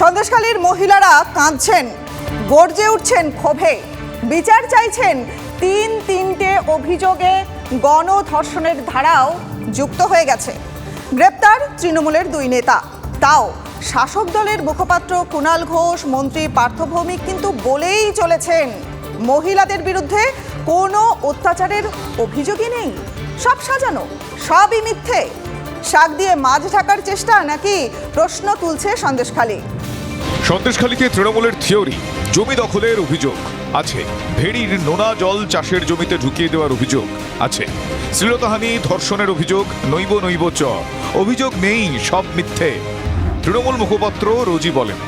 সন্দেশখালীর মহিলারা কাঁদছেন, গর্জে উঠছেন ক্ষোভে। বিচার চাইছেন তিন তিনটে অভিযোগে গণধর্ষণের ধারাও যুক্ত হয়ে গেছে। গ্রেপ্তার তৃণমূলের দুই নেতা। তাও শাসক দলের মুখপাত্র কুণাল ঘোষ, মন্ত্রী পার্থ ভৌমিক কিন্তু বলেই চলেছেন, মহিলাদের বিরুদ্ধে কোনো অত্যাচারের অভিযোগই নেই। সব সাজানো, সবই মিথ্যে। শাক দিয়ে মাছ ঢাকার চেষ্টা নাকি প্রশ্ন তুলছে সন্দেশখালী। সন্দেশখালীতে তৃণমূলের থিওরি জমি দখলের অভিযোগ আছে। ভেড়ির নোনা জল চাষের জমিতে ঢুকিয়ে দেওয়ার অভিযোগ আছে। শ্লীলতাহানি ধর্ষণের অভিযোগ নৈব নৈব চ। অভিযোগ নেই সব মিথ্যে। তৃণমূল মুখপাত্র রোজি বলেন।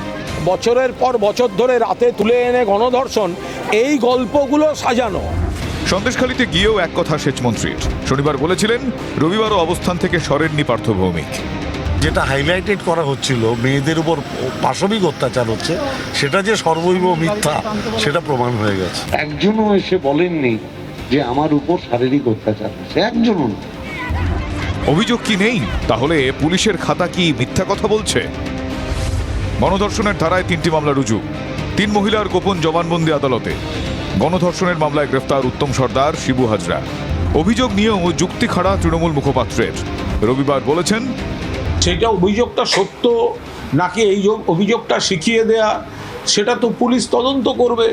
বছরের পর বছর ধরে রাতে তুলে এনে গণধর্ষণ এই গল্পগুলো সাজানো। সন্দেশখালীতে গিয়েও এক কথা সেচমন্ত্রীর শনিবার বলেছিলেন রবিবারও অবস্থান থেকে সরেননি পার্থ ভৌমিক যেটা হাইলাইটেড করা হচ্ছিল মেয়েদের উপর পাশবিক অত্যাচার হচ্ছে সেটা যে সর্বৈব মিথ্যা সেটা প্রমাণ হয়ে গেছে। একজনও এসে বলেননি যে আমার উপর শারীরিক অত্যাচার হচ্ছে একজনও না। অভিযোগ কি নেই? তাহলে পুলিশের খাতা কি মিথ্যা কথা বলছে? গণধর্ষণের ধারায় তিনটি মামলা রুজু। তিন মহিলার গোপন জবানবন্দি আদালতে। গণধর্ষণের মামলায় গ্রেফতার উত্তম সর্দার শিবু হাজরা। অভিযোগ নিয়েও যুক্তি খাড়া তৃণমূল মুখপাত্রের। রবিবার বলেছেন সেটা অভিযোগটা সত্য নাকি এই অভিযোগটা শিখিয়ে দেয়া? সেটা তো পুলিশ তদন্ত করবে।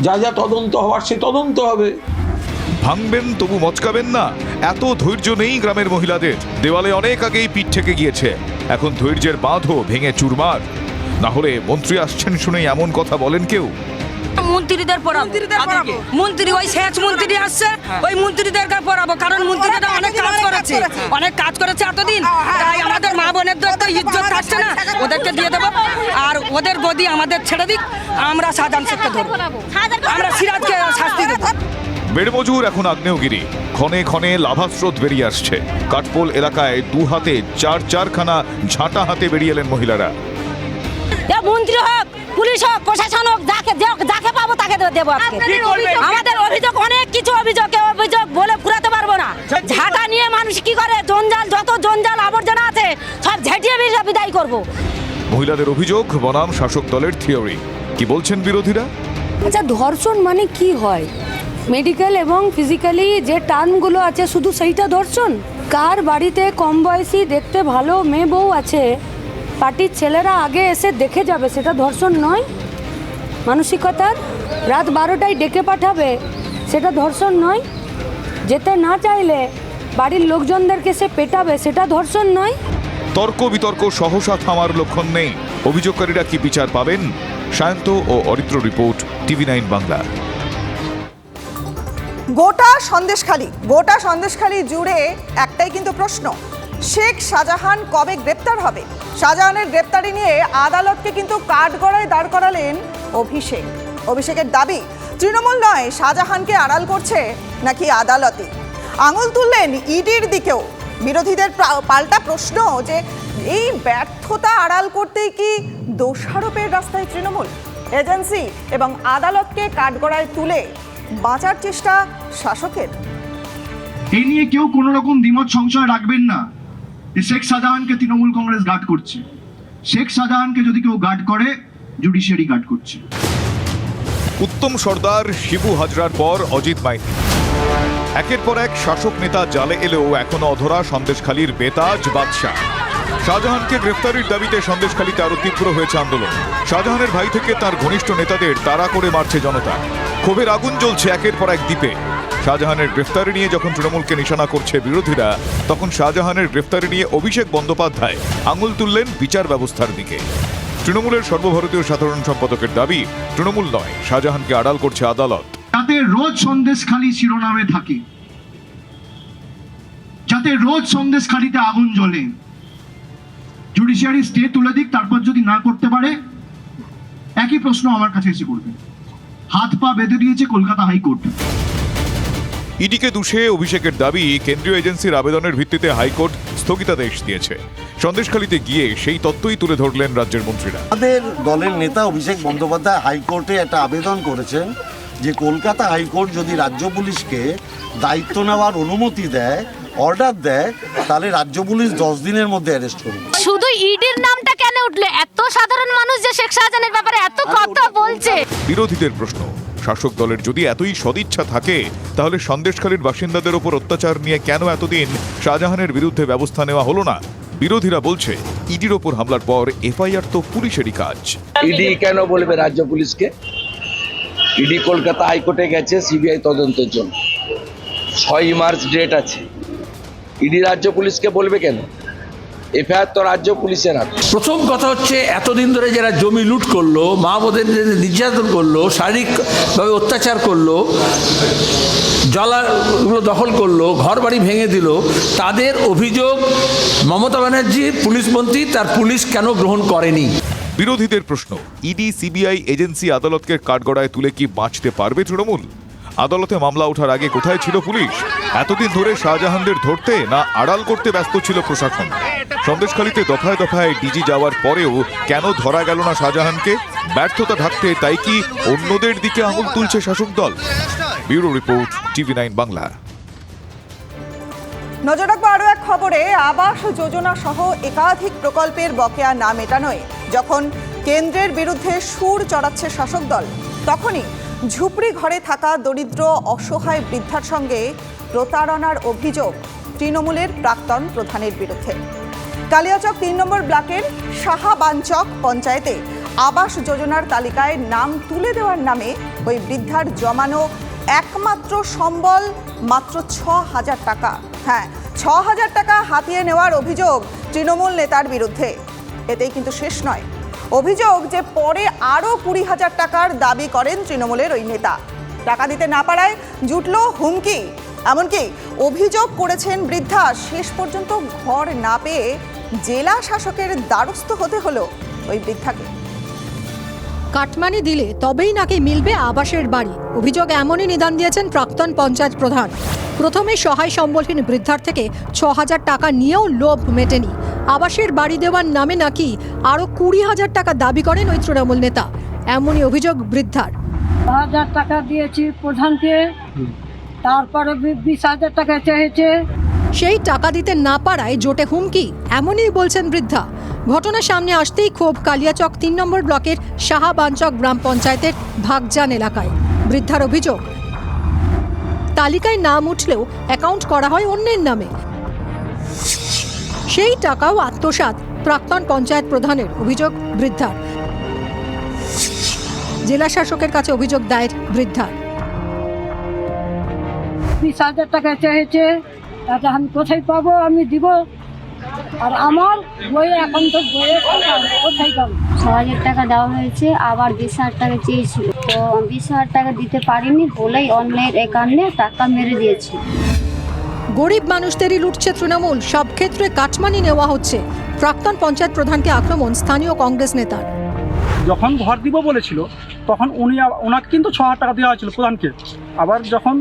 যা যা তদন্ত হওয়ার সে তদন্ত হবে। ভাঙবেন, তবু মচকাবেন না। এত ধৈর্য নেই গ্রামের মহিলাদের। দেওয়ালে অনেক আগেই পিঠ থেকে গিয়েছে। এখন ধৈর্যের বাঁধও ভেঙে চুরমার। না হলে মন্ত্রী আসছেন শুনে এমন কথা বলেন কেউ? মন্ত্রীদের পড়াবো। মন্ত্রী ওই সেচ মন্ত্রী আসছে ওই মন্ত্রীদেরকে পড়াবো কারণ মন্ত্রীরা অনেক কাজ করেছে। অনেক কাজ করেছে এতদিন। তাই আমাদের মা বোনের তো ইজ্জত থাকছে না। ওদেরকে দিয়ে দেবো। আর ওদের গদি আমাদের ছেড়ে দিক। আমরা শাহজাহান শেখকে ধরবো। আমরা সিরাজকে শাস্তি দেবো। বেড়মজুর এখন আগ্নেয়গিরি। ক্ষণে ক্ষণে লাভাস্রোত বেরিয়ে আসছে। কাঠপোল এলাকায় দু হাতে চার চারখানা ঝাঁটা হাতে বেরিয়ে এলেন মহিলারা। মন্ত্রী হোক পুলিশ হোক প্রশাসন হোক যাকে যাকে পাবো তাকে দেবো আমাদের অভিযোগ অনেক কিছু অভিযোগ অভিযোগ বলে ফুরাতে পারব না। ঝাঁটা নিয়ে মানুষ কি করে? জঞ্জাল যত জঞ্জাল আবর্জনা আছে সব ঝেঁটিয়ে বিদা- বিদায় করব। মহিলাদের অভিযোগ বনাম শাসক দলের থিওরি। কি বলছেন বিরোধীরা? আচ্ছা ধর্ষণ মানে কি হয়? মেডিকেল এবং ফিজিক্যালি যে টার্মগুলো আছে শুধু সেইটা ধর্ষণ? কার বাড়িতে কম বয়সী দেখতে ভালো মেয়ে বউ আছে পার্টির ছেলেরা আগে এসে দেখে যাবে সেটা ধর্ষণ নয়। মানসিকতার রাত বারোটায় ডেকে পাঠাবে সেটা ধর্ষণ নয়। যেতে না চাইলে বাড়ির লোকজনদেরকে সে পেটাবে সেটা ধর্ষণ নয়। তর্ক বিতর্ক সহসা থামার লক্ষণ নেই। অভিযোগকারীরা কি বিচার পাবেন? সায়ন্ত ও Aritra report TV nine Bangla. গোটা সন্দেশখালী গোটা সন্দেশখালী জুড়ে একটাই কিন্তু প্রশ্ন শেখ শাহজাহান কবে গ্রেপ্তার হবে? শাহজাহানের গ্রেপ্তারি নিয়ে আদালতকে কিন্তু কাঠগড়ায় দাঁড় করালেন অভিষেক। অভিষেকের দাবি, তৃণমূল নয়, শাহজাহানকে আড়াল করছে নাকি আদালতে? আঙুল তুললেন ইডির দিকেও। বিরোধীদের পাল্টা প্রশ্ন যে এই ব্যর্থতা আড়াল করতেই কি দোষারোপের রাস্তায় তৃণমূল? এজেন্সি এবং আদালতকে কাঠগড়ায় তুলে বাঁচার চেষ্টা শাসকের। এই নিয়ে কেউ কোনো রকম দ্বিমত সংশয় রাখবেন না। শেখ শাহজাহানকে তৃণমূল কংগ্রেস গার্ড করছে। শেখ শাহজাহানকে যদি কেউ গার্ড করে, জুডিশিয়ারি গার্ড করছে। উত্তম সর্দার শিবু হাজরার পর অজিত মাইতি। একের পর এক শাসক নেতা জালে এলেও এখনও অধরা সন্দেশখালীর বেতাজ বাদশাহ। শাহজাহানকে গ্রেফতারির দাবিতে সন্দেশখালীতে আরও তীব্র হয়েছে আন্দোলন। শাহজাহানের ভাই থেকে তার ঘনিষ্ঠ নেতাদের তাড়া করে মারছে জনতা। ক্ষোভের আগুন জ্বলছে একের পর এক দ্বীপে। শাহজাহানের গ্রেফতারি নিয়ে যখন তৃণমূলকে নিশানা করছে বিরোধীরা, তখন শাহজাহানের গ্রেফতারি নিয়ে অভিষেক বন্দ্যোপাধ্যায় আঙুল তুললেন বিচার ব্যবস্থার দিকে। তৃণমূলের সর্বভারতীয় সাধারণ সম্পাদকের দাবি, তৃণমূল নয়, শাহজাহানকে আড়াল করছে আদালত। যাতে রোজ সন্দেশখালী শিরোনামে থাকে। যাতে রোজ সন্দেশখালীতে আগুন জ্বলে। জুডিশিয়ারি স্টে তুলে দিক, তারপর যদি না করতে পারে, একই প্রশ্ন আমার কাছে এসে করবে হাত পা বেঁধে দিয়েছে কলকাতা হাইকোর্ট। ইডিকে দুষে অভিষেকের দাবি কেন্দ্রীয় এজেন্সির আবেদনের ভিত্তিতে হাইকোর্ট স্থগিতাদেশ দিয়েছে। সন্দেশখালীতে গিয়ে সেই তত্ত্বই তুলে ধরলেন রাজ্যের মন্ত্রীরা। আমাদের দলের নেতা অভিষেক বন্দ্যোপাধ্যায় হাইকোর্টে একটা আবেদন করেছেন যে কলকাতা হাইকোর্ট যদি রাজ্য পুলিশকে দায়িত্ব নেওয়ার অনুমতি দেয় অর্ডার দেয় তাহলে রাজ্য পুলিশ দশ দিনের মধ্যে অ্যারেস্ট করবে। শুধু ইডির নামটা কেন উঠল? এত সাধারণ মানুষ যে শেখ শাহজাহানের ব্যাপারে এত কথা বলছে। বিরোধীদের প্রশ্ন শাসক দলের যদি এতই সদিচ্ছা থাকে, তাহলে সন্দেশখালীর বাসিন্দাদের ওপর অত্যাচার নিয়ে কেন এতদিন শাহজাহানের বিরুদ্ধে ব্যবস্থা নেওয়া হলো না? বিরোধীরা বলছে, ইডির ওপর হামলার পর এফআইআর তো পুলিশেরই কাজ। ইডি কেন বলবে রাজ্য পুলিশকে? ইডি কলকাতা হাইকোর্টে গেছে, সিবিআই তদন্তের জন্য। ছয় মার্চ ডেট আছে। ইডি রাজ্য পুলিশকে বলবে কেন? এফআইআর তো রাজ্য পুলিশের হাতে। প্রথম কথা হচ্ছে এতদিন ধরে যারা জমি লুট করল মা বোধের নির্যাতন করল শারীরিকভাবে অত্যাচার করল জলাগুলো দখল করল ঘর বাড়ি ভেঙে দিল তাদের অভিযোগ মমতা ব্যানার্জি পুলিশ মন্ত্রী তার পুলিশ কেন গ্রহণ করেনি? বিরোধীদের প্রশ্ন ইডি সিবিআই এজেন্সি আদালতকে কাঠগড়ায় তুলে কি বাঁচতে পারবে তৃণমূল? আদালতে মামলা ওঠার আগে কোথায় ছিল পুলিশ? এতদিন ধরে শাহজাহানদের ধরতে না আড়াল করতে ব্যস্ত ছিল প্রশাসন? সন্দেশখালীতে দফায় দফায় ডিজি যাওয়ার পরেও কেন ধরা গেল না শাহজাহানকে? ব্যর্থতা ঢাকতে তাই কি অন্যদের দিকে আঙুল তুলছে শাসক দল? Bureau report, TV nine Bangla. নজর রাখব আরও এক খবরে, আবাস যোজনা সহ একাধিক প্রকল্পের বকেয়া না মেটানোয় যখন কেন্দ্রের বিরুদ্ধে সুর চড়াচ্ছে শাসক দল, তখনই ঝুপড়ি ঘরে থাকা দরিদ্র, অসহায় বৃদ্ধার সঙ্গে প্রতারণার অভিযোগ তৃণমূলের প্রাক্তন প্রধানের বিরুদ্ধে। কালিয়াচক তিন নম্বর ব্লকের সাহাবাঞ্চক পঞ্চায়েতে আবাস যোজনার তালিকায় নাম তুলে দেওয়ার নামে ওই বৃদ্ধার জমানো একমাত্র সম্বল মাত্র ছ হাজার টাকা। হ্যাঁ ছ হাজার টাকা হাতিয়ে নেওয়ার অভিযোগ তৃণমূল নেতার বিরুদ্ধে। এতেই কিন্তু শেষ নয়। অভিযোগ যে পরে আরও কুড়ি হাজার টাকার দাবি করেন তৃণমূলের ওই নেতা। টাকা দিতে না পারায় জুটল হুমকি। এমনকি অভিযোগ করেছেন বৃদ্ধা, শেষ পর্যন্ত ঘর না পেয়ে জেলা শাসকের দ্বারস্থ হতে হলো ওই বৃদ্ধাকে। কাটমানি দিলে তবেই নাকি মিলবে আবাসের বাড়ি। অভিযোগ এমনই নিদান দিয়েছেন প্রাক্তন পঞ্চায়েত প্রধান। প্রথমে সহায় সম্বলহীন বৃদ্ধার থেকে ছ হাজার টাকা নিয়েও লোভ মেটেনি। আবাসের বাড়ি দেওয়ার নামে নাকি আরও কুড়ি হাজার টাকা দাবি করেন ওই তৃণমূল নেতা। এমনই অভিযোগ বৃদ্ধার। হাজার টাকা দিয়েছি প্রধানকে তারপরে বিশ হাজার টাকা চেয়েছে। সেই টাকা দিতে না পারায় জোটে হুমকি, এমনই বলছেন বৃদ্ধা। ঘটনা সামনে আসতেই ক্ষোভ, কালিয়াচক তিন নম্বর ব্লকের সাহাবাঞ্চক গ্রাম পঞ্চায়েতের ভাগজান এলাকায়। বৃদ্ধার অভিযোগ, তালিকায় নাম উঠলেও অ্যাকাউন্ট করা হয় অন্যের নামে। সেই টাকাও আত্মসাৎ, প্রাক্তন পঞ্চায়েত প্রধানের অভিযোগ, বৃদ্ধার। জেলা শাসকের কাছে অভিযোগ দায়ের, বৃদ্ধার। বিশ হাজার টাকা চেয়েছে তাতে আমি কোথায় পাবো আমি দিব? আর আমার বই এখন তো বইয়ে টাকা কোথায় পাবো? ছ হাজার টাকা দেওয়া হয়েছে আবার বিশ হাজার টাকা চেয়েছিল। তো বিশ হাজার টাকা দিতে পারিনি বলেই অন্যের একান্নে টাকা মেরে দিয়েছি। গরিব মানুষদেরই লুটছে তৃণমূল সব ক্ষেত্রে কাটমানি নেওয়া হচ্ছে। প্রাক্তন পঞ্চায়েত প্রধানকে আক্রমণ স্থানীয় কংগ্রেস নেতার। যখন ঘর দিব বলেছিল তখন উনি ওনাকে কিন্তু ছ হাজার টাকা দেওয়া হয়েছিল প্রধানকে। আবার যখন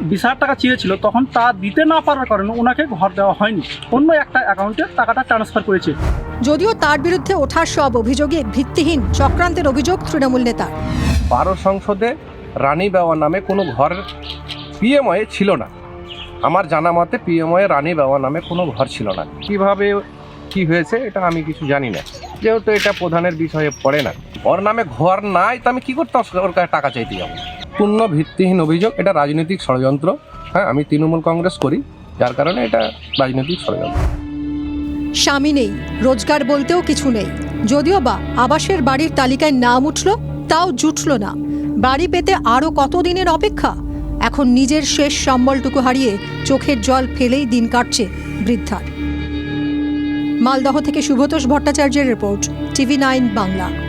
বিশ হাজার টাকা চেয়েছিল তখন তা দিতে না পারার কারণে ওনাকে ঘর দেওয়া হয়নি। অন্য একটা অ্যাকাউন্টে টাকাটা ট্রান্সফার করেছে। যদিও তার বিরুদ্ধে ওঠা সব অভিযোগে ভিত্তিহীন চক্রান্তের অভিযোগ তৃণমূল নেতা বারো সংসদে রানী বাবা নামে কোনো ঘর পিএমওয়ে ছিল না। আমার জানা মতে পিএমওয়ে রানী বাবা নামে কোনো ঘর ছিল না। কীভাবে কি হয়েছে এটা আমি কিছু জানি না। যেহেতু এটা প্রধানের বিষয়ে পড়ে না। ওর নামে ঘর নাই তো আমি কি করতাম ওর কাছে টাকা চাইতে যাব? পূর্ণ ভিত্তিহীন অভিযোগ, এটা রাজনৈতিক ষড়যন্ত্র। হ্যাঁ আমি তৃণমূল কংগ্রেস করি, যার কারণে এটা রাজনৈতিক ষড়যন্ত্র। স্বামী নেই, রোজগার বলতেও কিছু নেই। যদিও বা আবাসের বাড়ির তালিকায় নাম উঠল, তাও জুটল না। বাড়ি পেতে আরও কতদিনের অপেক্ষা? এখন নিজের শেষ সম্বলটুকু হারিয়ে চোখের জল ফেলেই দিন কাটছে বৃদ্ধার। মালদহ থেকে শুভতোষ ভট্টাচার্যের রিপোর্ট, টিভি নাইন বাংলা।